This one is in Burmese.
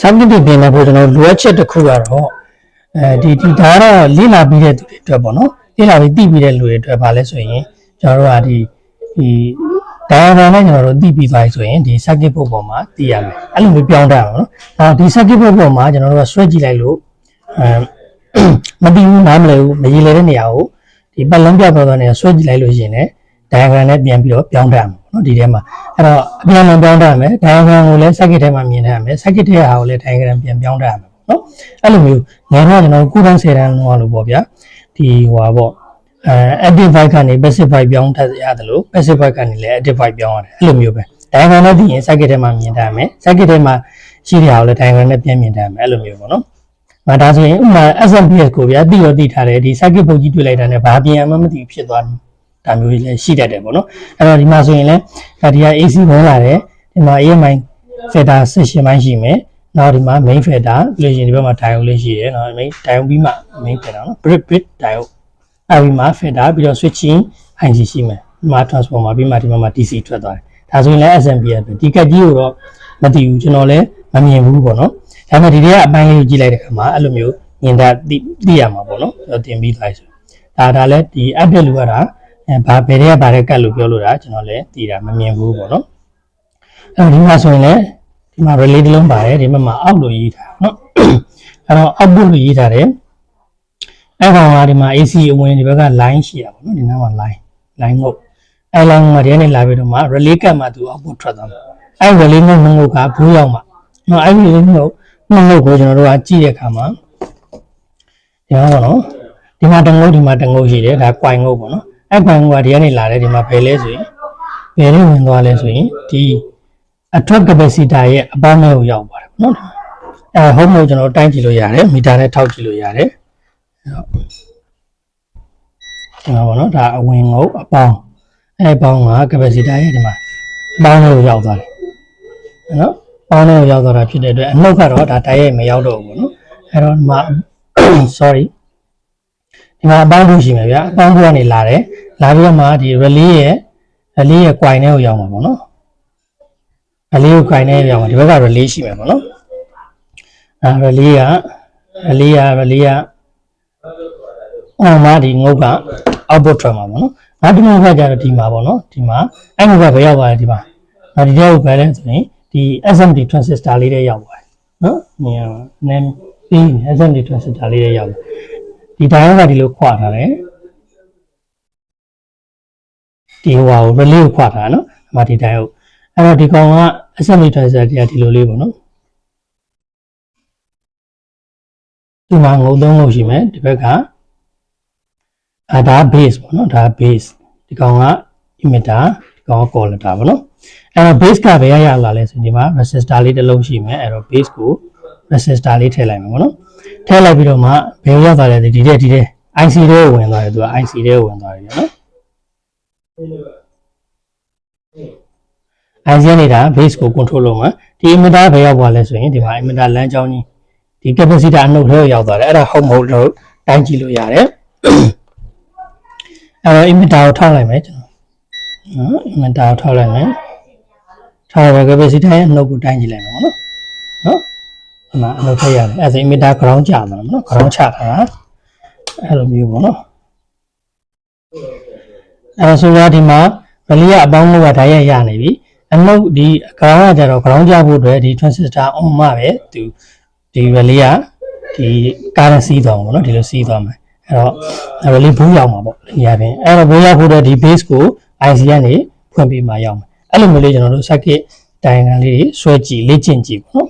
circuit တွေပြင်နေဖို့ကျွန်တော်လိုအပ်ချက်တစ်ခုကတော့အဲဒီဒီဒါကတော့လေ့လာပြီးတဲ့သူတွေအတွက်ပေါ့နော်လေ့လာပြီးသိပြီးတဲ့လူတွေအတွက်ဗာလဲဆိုရင်ကျွန်တော်တို့ကဒီဒီ diagram နဲ့ကျွန်တော်တို့သိပြီးသွားပြီဆိုရင်ဒီ circuit board ပေါ်မှာသိရမယ်အဲ့လိုမျိုးပြောင်းတတ်အောင်နော်ဒါဒီ circuit board ပေါ်မှာကျွန်တော်တို့က switch ကြည့်လိုက်လို့အဲမသိဘူးနားမလည်ဘူးမရေလေတဲ့နေရာကိုဒီပတ်လုံးပြပေါ်သွားနေ switch ကြည့်လိုက်လို့ရှိရင်လည်း diagram နဲ့ပြန်ပြီးတော့ပြောင်းတတ်မှာပေါ့နော်ဒီထဲမှာအဲ့တော့အပြန်အလှန်ပြောင်းတတ်ရမယ် diagram ကိုလည်း circuit ထဲမှာမြင်တတ်ရမယ် circuit ထဲဟာကိုလည်း diagram ပြန်ပြောင်းတတ်ရမယ်ပေါ့နော်အဲ့လိုမျိုးငယ်တော့ကျွန်တော်ကုတန်း10တန်းလုံးလို့ပေါ့ဗျာဒီဟိုပါပေါ့အဲ active byte ကနေ passive byte ပြောင်းတတ်ရတယ်လို့ passive byte ကနေလည်း active byte ပြောင်းရတယ်အဲ့လိုမျိုးပဲ diagram နဲ့သိရင် circuit ထဲမှာမြင်တတ်ရမယ် circuit ထဲမှာရှိတဲ့ဟာကိုလည်း diagram နဲ့ပြန်မြင်တတ်ရမယ်အဲ့လိုမျိုးပေါ့နော်မဒါဆိုရင်ဥမာ SMPS ကိုဗျာသိရောသိထားတယ်ဒီ circuit ပုံကြီးတွေ့လိုက်တာနဲ့ဘာပြင်မှမသိဘူးဖြစ်သွားတယ် ဒါမျိုးကြီးလည်းရှိတတ်တယ်ပေါ့နော်အဲ့တော့ဒီမှာဆိုရင်လည်းဒီက AC ဝင်လာတယ်ဒီမှာ AMI filter 16ပိုင်းရှိမယ်နောက်ဒီမှာ main filter ပြီးလို့ရှိရင်ဒီဘက်မှာ diode လေးရှိတယ်နော် main diode ပြီးမှ main filter နော် brick brick diode အဲ့ဒီမှာ filter ပြီးတော့ switching IC ရှိမယ်ဒီမှာ transformer ပြီးမှဒီမှာ DC ထွက်သွားတယ်ဒါဆိုရင်လည်း SMP ပဲဒီကက်ကြီးကိုတော့မသိဘူးကျွန်တော်လည်းမမြင်ဘူးပေါ့နော်ဒါပေမဲ့ဒီတွေကအပိုင်းလေးကိုကြည့်လိုက်တဲ့အခါမှာအဲ့လိုမျိုးမြင်တတ်သိသိရမှာပေါ့နော်ကျွန်တော်တင်ပြီးသွားပြီဆိုဒါဒါလည်းဒီ update လူကတာ အဲဘာဘယ်တွေကဘာတွေကတ်လို့ပြောလို့တာကျွန်တော်လည်းသိတာမမြင်ဘူးပေါ့နော်အဲဒီမှာဆိုရင်လည်းဒီမှာ relay တစ်လုံးပါတယ်ဒီမှာမှာအောက်လို့ရေးထားနော်အဲ့တော့ output လို့ရေးထားတယ်အဲ့ကောင်ကဒီမှာ AC အဝင်ဒီဘက်က line ရှိတာပေါ့နော်ဒီနားမှာ line line ငုတ်အဲ့ line မှာဒီကနေလာပြီးတော့မှ relay ကတ်မှာသူ output ထွက်သွားမှာအဲ့ relay ငုတ်ငုတ်ကဘူးရောက်မှာနော်အဲ့ relay ငုတ်ငုတ်ငုတ်ကိုကျွန်တော်တို့ကကြည့်တဲ့အခါမှာဒီမှာပေါ့နော်ဒီမှာတငုတ်ဒီမှာတငုတ်ရှိတယ်ဒါ coin ငုတ်ပေါ့နော် အဲ့ coin ငုတ်ကဒီကနေလာတယ်ဒီမှာဘယ်လဲဆိုရင်ဘယ်နဲ့ဝင်သွားလဲဆိုရင်ဒီအထွက် capacitor ရဲ့အပေါင်းထဲကိုရောက်ပါတယ်ပေါ့နော်အဲ home ကိုကျွန်တော်တိုင်းကြည့်လို့ရတယ်မီတာနဲ့ထောက်ကြည့်လို့ရတယ်ဒီမှာပေါ့နော်ဒါအဝင်ငုတ်အပေါင်းအဲပေါင်းက capacitor ရဲ့ဒီမှာအပေါင်းထဲကိုရောက်သွားတယ်နော်ပေါင်းထဲကိုရောက်သွားတာဖြစ်တဲ့အတွက်အနှုတ်ကတော့ဒါတိုက်ရိုက်မရောက်တော့ဘူးပေါ့နော်အဲတော့ဒီမှာ sorry ဒီမှာအပေါင်းဖို့ရှိမယ်ဗျာအပေါင်းဖို့ကနေလာတယ် လာပြီးတော့မှဒီ relay ရဲ့ relay ရဲ့ coin ထဲကိုရောက်မှာပေါ့နော် relay ကို coin ထဲရောက်မှာဒီဘက်က relay ရှိမယ်ပေါ့နော်အဲ relay က relay က relay ကအော်မှာဒီငုတ်က output ထွက်မှာပေါ့နော်နောက်တစ်ခုကကြတော့ဒီမှာပေါ့နော်ဒီမှာအဲ့ငုတ်ကဘယ်ရောက်သွားလဲဒီမှာနောက်ဒီထဲကိုပဲလဲဆိုရင်ဒီ SMD transistor လေးတွေရောက်သွားတယ်နော်မြင်ရမှာနည်းပြီး SMD transistor လေးတွေရောက်တယ်ဒီတိုင်းကဒီလိုခွာထားတယ် ဒီဟိုဟာကို relay ကိုခွာထားတာနော်အမဒီတိုင်းကိုအဲ့တော့ဒီကောင်က assembly transistor တရားဒီလိုလေးပေါ့နော်ဒီမှာငုံသုံးလို့ရှိမယ်ဒီဘက်ကအာဒါ base ပေါ့နော်ဒါ base ဒီကောင်က emitter ဒီကောင်က collector ပေါ့နော်အဲ့တော့ base ကဘယ်ရရလာလဲဆိုဒီမှာ resistor လေးတစ်လုံးရှိမယ်အဲ့တော့ base ကို resistor လေးထည့်လိုက်မယ်ပေါ့နော်ထည့်လိုက်ပြီးတော့မှဘယ်ရောက်သွားလဲဒီတဲ့ဒီတဲ့ IC ထဲကိုဝင်သွားတယ်သူက IC ထဲကိုဝင်သွားတယ်နော် IC နေတာ base ကို control လုပ်မှာဒီ emitter ဘယ်ရောက်သွားလဲဆိုရင်ဒီမှာ emitter လမ်းကြောင်းကြီးဒီ capacitor အနှုတ်ထဲကိုရောက်သွားတယ်အဲ့ဒါ home mode လို့တိုင်းကြည့်လို့ရတယ်အဲ့တော့ emitter ကိုထောက်လိုက်မယ်ကျွန်တော်နော် emitter ကိုထောက်လိုက်မယ်ထောက်ရ capacitor ရဲ့အနှုတ်ကိုတိုင်းကြည့်လိုက်မယ်နော်နော်အမှအနှုတ်ထည့်ရတယ်အဲ့ဒါ emitter ground ကျသွားတယ်နော် ground ချထားတာအဲ့လိုမျိုးပေါ့နော် အဲဆိုတော့ဒီမှာဗလီကအပေါင်းလို့ကဓာတ်ရိုက်ရနေပြီအနှုတ်ဒီအကောင်ကကြတော့ ground ကြဖို့အတွက်ဒီ transistor on မှာပဲသူဒီဗလီကဒီ current စီးသွားမှာပေါ့နော်ဒီလိုစီးသွားမှာအဲ့တော့ဗလီဘူးရောက်မှာပေါ့ဒီရပြင်အဲ့တော့ဘူးရောက်ဖို့အတွက်ဒီ base ကို IC ကနေဖွင့်ပေးမှရောက်မှာအဲ့လိုမျိုးလေးကျွန်တော်တို့ circuit diagram လေးတွေဆွဲကြည့်လေ့ကျင့်ကြည့်ပေါ့နော်